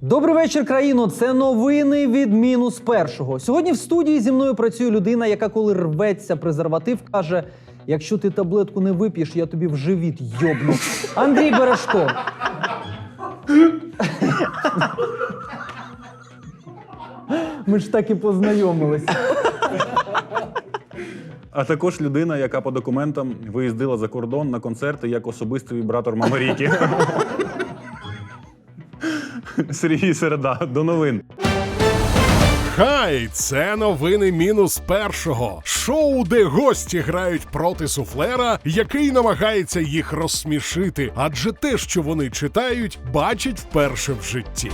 Добрий вечір, країно. Це новини від мінус першого. Сьогодні в студії зі мною працює людина, яка коли рветься презерватив, каже: якщо ти таблетку не вип'єш, я тобі в живіт йобну. Андрій Бережко. Ми ж так і познайомилися. А також людина, яка по документам виїздила за кордон на концерти як особистий вібратор Мамаріки. Сергій Середа, до новин. Хай, це новини мінус першого. Шоу, де гості грають проти суфлера, який намагається їх розсмішити, адже те, що вони читають, бачать вперше в житті.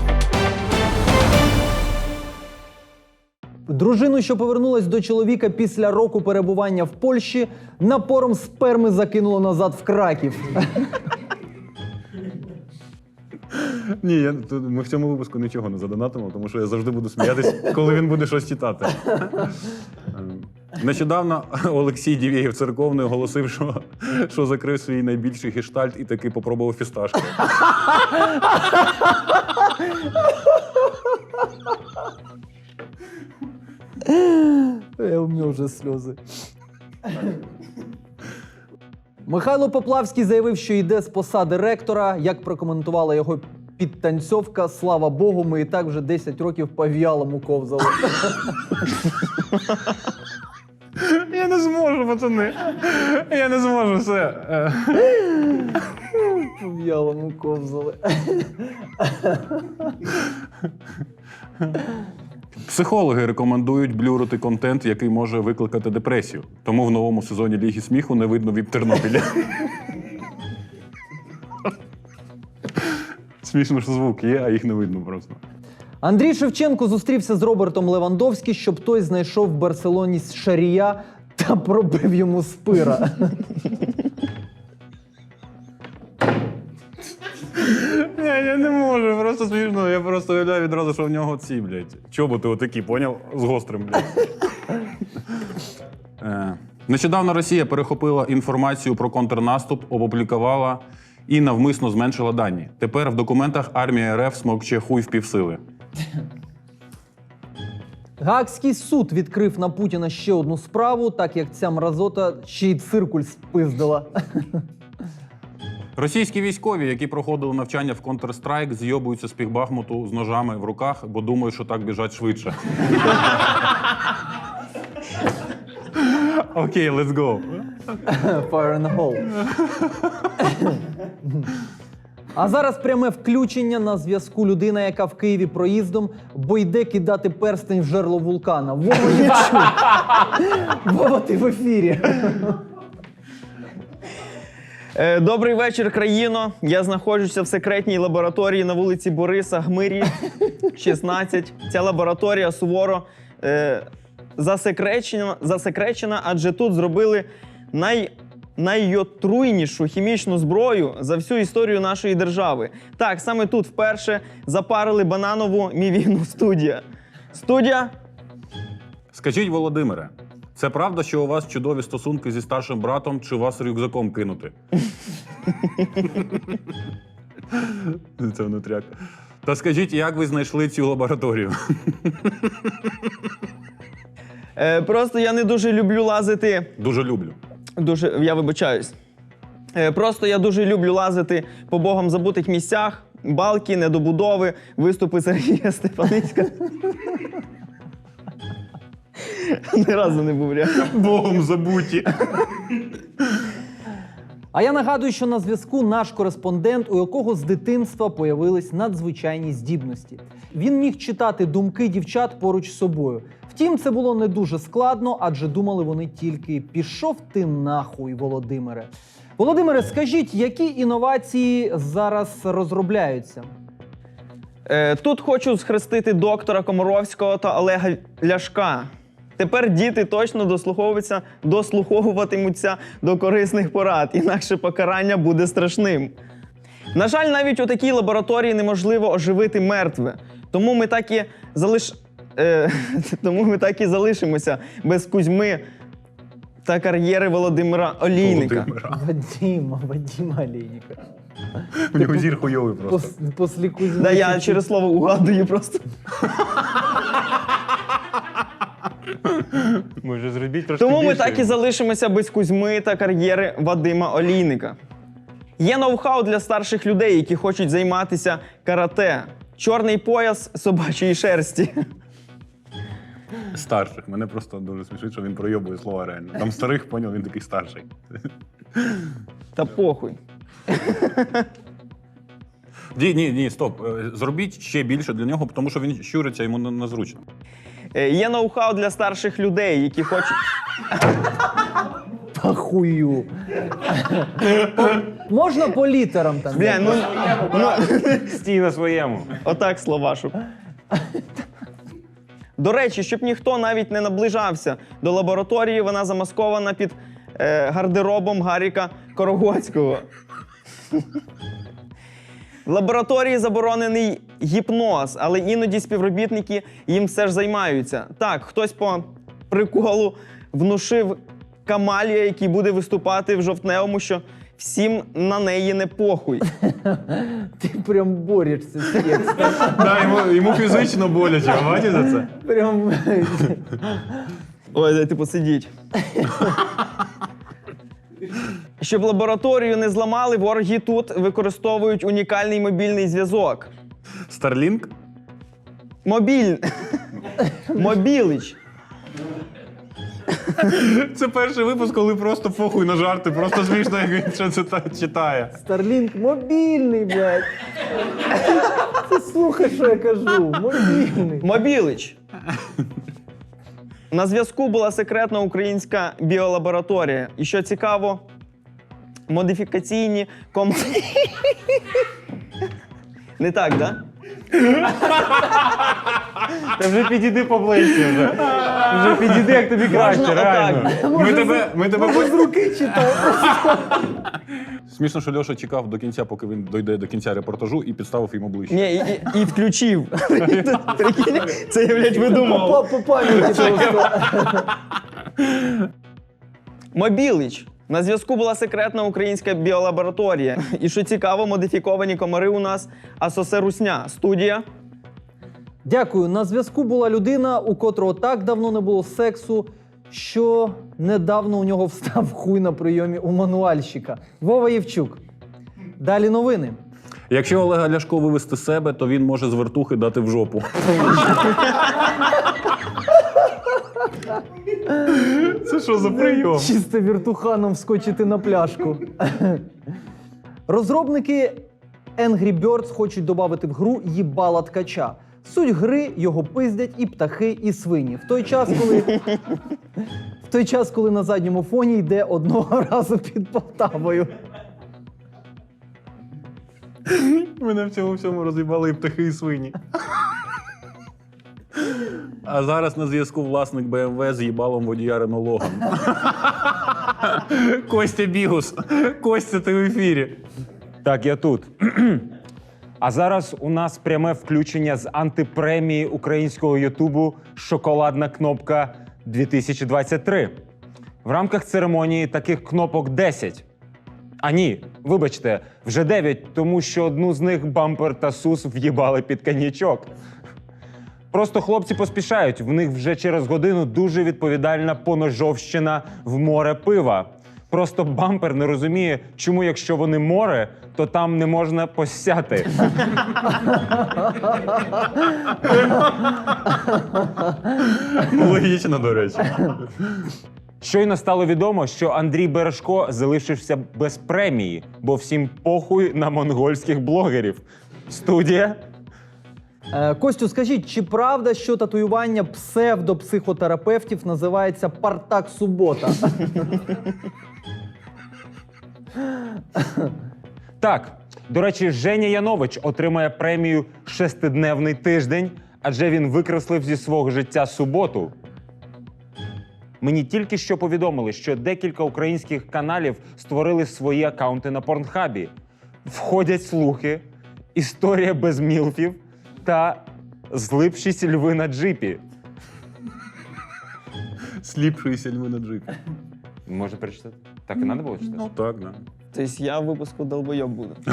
Дружину, що повернулась до чоловіка після року перебування в Польщі, напором сперми закинуло назад в Краків. Ні, я, тут ми в цьому випуску нічого не задонатимо, тому що я завжди буду сміятись, коли він буде щось читати. Ем, Нещодавно Олексій Дівєєв церковний оголосив, що, що закрив свій найбільший гештальт і таки попробував фісташки. Я у мене вже сльози. Михайло Поплавський заявив, що йде з посади ректора. Як прокоментувала його підтанцьовка, слава Богу, ми і так вже 10 років по в'ялому ковзали. Я не зможу, пацани. Я не зможу все. По в'ялому ковзали. Психологи рекомендують блюрити контент, який може викликати депресію. Тому в новому сезоні Ліги сміху не видно від Тернопіля. Смішно, що звук є, а їх не видно просто. Андрій Шевченко зустрівся з Робертом Левандовським, щоб той знайшов в Барселоні Шарія та пробив йому спира. Ні, я не можу, просто смішно. Я просто уявляю відразу, що в нього ці, блядь, чоботи отакі, поняв? З гострим, блядь. Е, Нещодавно Росія перехопила інформацію про контрнаступ, опублікувала і навмисно зменшила дані. Тепер в документах армія РФ смокче хуй в півсили. Гаагський суд відкрив на Путіна ще одну справу, так як ця мразота ще й циркуль спиздила. Російські військові, які проходили навчання в Counter-Strike, зйобуються з півбахмуту з ножами в руках, бо думають, що так біжать швидше. Окей, let's go. Fire in the hole. А зараз пряме включення на зв'язку людина, яка в Києві проїздом, бо йде кидати перстень в жерло вулкана. Вова чув. Вова, ти в ефірі. Е, Добрий вечір, країно. Я знаходжуся в секретній лабораторії на вулиці Бориса Гмирі, 16. Ця лабораторія суворо е, засекречена, засекречена, адже тут зробили най, найотруйнішу хімічну зброю за всю історію нашої держави. Так, саме тут вперше запарили бананову мівіну студія. Студія Скажіть, Володимире, це правда, що у вас чудові стосунки зі старшим братом, чи вас рюкзаком кинути? Це внутряк. Та скажіть, як ви знайшли цю лабораторію? Е, просто я не дуже люблю лазити Дуже люблю. Дуже я вибачаюсь. Е, Просто я дуже люблю лазити по богам забутих місцях, балки, недобудови, виступи Сергія Степаницька. Ні разу не був рядом. Богом забуті. А я нагадую, що на зв'язку наш кореспондент, у якого з дитинства появились надзвичайні здібності. Він міг читати думки дівчат поруч з собою. Втім, це було не дуже складно, адже думали вони тільки пішов ти нахуй, Володимире. Володимире, скажіть, які інновації зараз розробляються? Е, Тут хочу схрестити доктора Комаровського та Олега Ляшка. Тепер діти точно дослуховуються, дослуховуватимуться до корисних порад, інакше покарання буде страшним. На жаль, навіть у такій лабораторії неможливо оживити мертве. Тому ми так і залиш... е, тому ми так і залишимося без Кузьми та кар'єри Володимира Олійника. Володимира. Вадима, Вадима Олейника. У нього зір хуйовий просто. Пос- После Кузьми. Да, я через слово угадую просто. Може, зробіть трошки Тому ми більше. так і залишимося без Кузьми та кар'єри Вадима Олійника. Є ноу-хау для старших людей, які хочуть займатися карате. Чорний пояс собачої шерсті. Старших. Мене просто дуже смішить, що він пройобує слова реально. Там старих поняв, він такий старший. Та похуй. Ні, ні, ні, стоп. Е, Зробіть ще більше для нього, тому що він щуриться, йому незручно. Е, Є ноу-хау для старших людей, які хочуть. Та хую. Можна по літерам там? Бля, ну, ну Стій на своєму. отак слова, щоб. До речі, щоб ніхто навіть не наближався до лабораторії, вона замаскована під е, гардеробом Гаріка Корогоцького. В лабораторії заборонений гіпноз, але іноді співробітники їм все ж займаються. Так, хтось по приколу внушив Камалія, який буде виступати в жовтневому, що всім на неї не похуй. Ти прям борешся з текстом. Да, йому, йому фізично боляче, а бачите за це? Прям. Ой, дайте посидіть. Щоб лабораторію не зламали, вороги тут використовують унікальний мобільний зв'язок. Старлінк? Мобіль. Мобілич. Це перший випуск, коли просто похуй на жарти, просто смішно, як він що це та- читає. Старлінк мобільний, блядь. Ти слухай, що я кажу. Мобільний. Мобілич. На зв'язку була секретна українська біолабораторія. І що цікаво, модифікаційні ком... Не так, да? Та вже підійди поближче вже. Вже підійди, як тобі краще, Можна реально. отак. Ми тебе, ми тебе Може, з руки читав. Смішно, що Льоша чекав до кінця, поки він дойде до кінця репортажу і підставив йому ближче. Ні, і, і, і включив. Прикинь, це я, блядь, видумав. По, по пам'яті просто. Мобілич. На зв'язку була секретна українська біолабораторія. І що цікаво, модифіковані комари у нас Асосе Русня. Студія. Дякую. На зв'язку була людина, у котрого так давно не було сексу, що недавно у нього встав хуй на прийомі у мануальщика. Вова Євчук. Далі новини. Якщо Олега Ляшко вивести себе, то він може з вертухи дати в жопу. Це що за прийом? Чисто віртуханом вскочити на пляшку. Розробники Angry Birds хочуть додати в гру їбала ткача. Суть гри його пиздять і птахи, і свині. В той час, коли в той час, коли на задньому фоні йде одного разу під Полтавою. Мене в цьому всьому роз'їбали і птахи, і свині. А зараз на зв'язку власник БМВ з їбалом водія Ренологом. Костя Бігус. Костя, ти в ефірі. Так, я тут. А зараз у нас пряме включення з антипремії українського Ютубу Шоколадна кнопка 2023. В рамках церемонії таких кнопок 10. А ні, вибачте, вже 9, тому що одну з них бампер та сус в'їбали під коньячок. Просто хлопці поспішають. В них вже через годину дуже відповідальна поножовщина в море пива. Просто бампер не розуміє, чому, якщо вони море, то там не можна посяти. Логічно, до речі. Щойно стало відомо, що Андрій Бережко залишився без премії, бо всім похуй на монгольських блогерів. Студія. Е, Костю, скажіть, чи правда, що татуювання псевдопсихотерапевтів називається Партак Субота? Так, до речі, Женя Янович отримає премію шестидневний тиждень, адже він викреслив зі свого життя суботу. Мені тільки що повідомили, що декілька українських каналів створили свої акаунти на порнхабі. Входять слухи, історія без мілфів та злипшість льви на джипі. Сліпший сільми на джипі. Може перечитати? Так і треба було читати? Ну так, да. Тобто я в випуску долбойоб буду.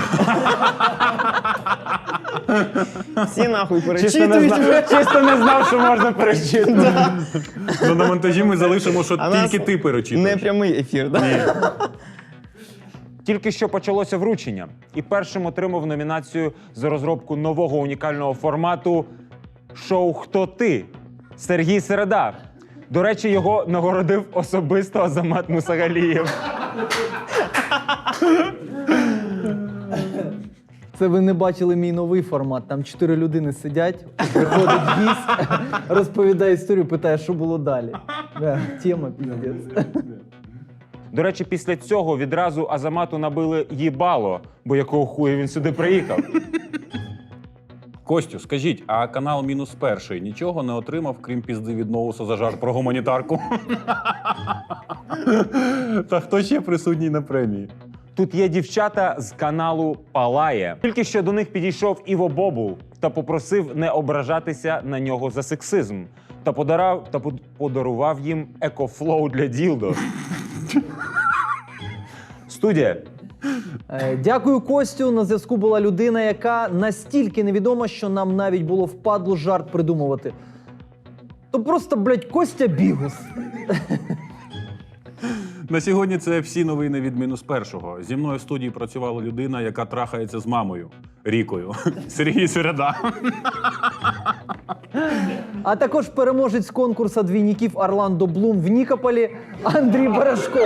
Всі нахуй Чисто не, перечитують. чисто не знав, що можна перечитувати. Ну, на монтажі ми залишимо, що А нас тільки ти перечитуєш. Не прямий ефір, да? Тільки що почалося вручення, і першим отримав номінацію за розробку нового унікального формату шоу Хто ти? Сергій Середа. До речі, його нагородив особисто Азамат Мусагалієв. Це ви не бачили мій новий формат. Там чотири людини сидять, приходить гість, розповідає історію, питає, що було далі. Да, тема піздець. До речі, після цього відразу Азамату набили їбало, бо якого хуя він сюди приїхав. Костю, скажіть, а канал мінус перший нічого не отримав, крім пізди від Ноуса за жарт про гуманітарку? Та хто ще присутній на премії? Тут є дівчата з каналу Палає. Тільки що до них підійшов Іво Бобул та попросив не ображатися на нього за сексизм. Та подарав та под- подарував їм екофлоу для ділдо. Студія. Е, Дякую, Костю. На зв'язку була людина, яка настільки невідома, що нам навіть було впадло жарт придумувати. То просто, блядь, Костя Бігус. На сьогодні це всі новини від мінус першого. Зі мною в студії працювала людина, яка трахається з мамою Рікою. Сергій Середа. А також переможець конкурсу двійників Орландо Блум в Нікополі Андрій Барашко.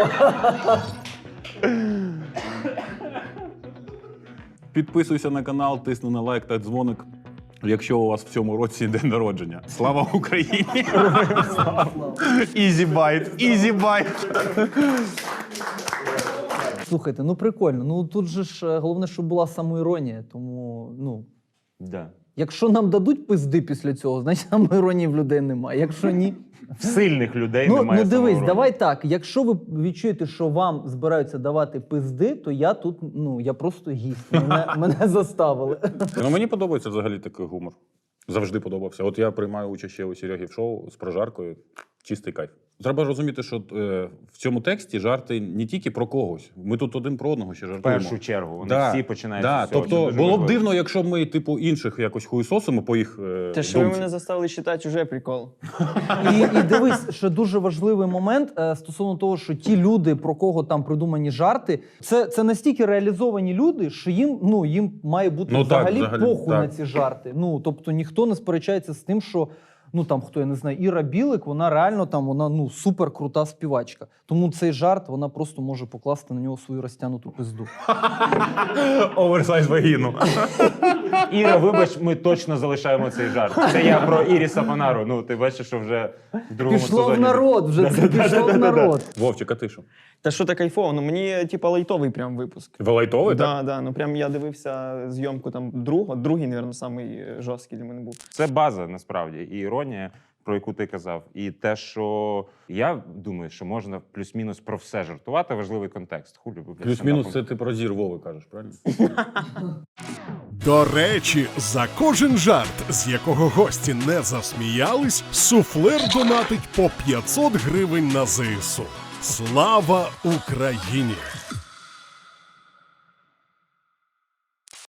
Підписуйся на канал, тисни на лайк та дзвоник. Якщо у вас в цьому році день народження. Слава Україні! Ізі байт! Ізі байт! Слухайте, ну прикольно. Ну тут же ж е, головне, щоб була самоіронія. Тому, ну, Да. Якщо нам дадуть пизди після цього, значить самоіронії в людей немає. Якщо ні. В сильних людей Ну, немає ну дивись, самоіронії. давай так. Якщо ви відчуєте, що вам збираються давати пизди, то я тут, ну я просто гість. Мене, мене заставили. Ну, мені подобається взагалі такий гумор. Завжди подобався. От я приймаю участь ще у Серегі в шоу з прожаркою. Чистий кайф. Треба розуміти, що е, в цьому тексті жарти не тільки про когось. Ми тут один про одного ще В першу чергу. Вони Да, всі починають да. з цього. Тобто Це дуже було б важливо. дивно, якщо б ми, типу, інших якось хуїсосимо по їх е, Те, що ви думці. мене заставили читати, уже прикол. І, і дивись, що дуже важливий момент е, стосовно того, що ті люди, про кого там придумані жарти, це, це настільки реалізовані люди, що їм ну їм має бути Ну, так, взагалі, взагалі, похуй так. на ці жарти. Ну тобто ніхто не сперечається з тим, що. Ну там хто я не знаю, Іра Білик, вона реально там вона ну супер крута співачка. Тому цей жарт вона просто може покласти на нього свою розтягнуту пизду. Оверсайз вагіну. Іра, вибач, ми точно залишаємо цей жарт. Це я про Іріса Фонару. Ну, ти бачиш, що вже в другому Пішло в народ, вже це пішло в народ. Вовчик, а ти що? Та що та кайфово, ну мені типа лайтовий прям випуск. Велайтовий, так? Да, да, ну прям я дивився зйомку там другого, другий, мабуть, самий жорсткий для мене був. Це база насправді і іронія, про яку ти казав, і те, що я думаю, що можна плюс-мінус про все жартувати. Важливий контекст. Хулі Плюс-мінус це ти про зір Вови кажеш, правильно? До речі, за кожен жарт, з якого гості не засміялись, суфлер донатить по 500 гривень на ЗСУ. Слава Україні!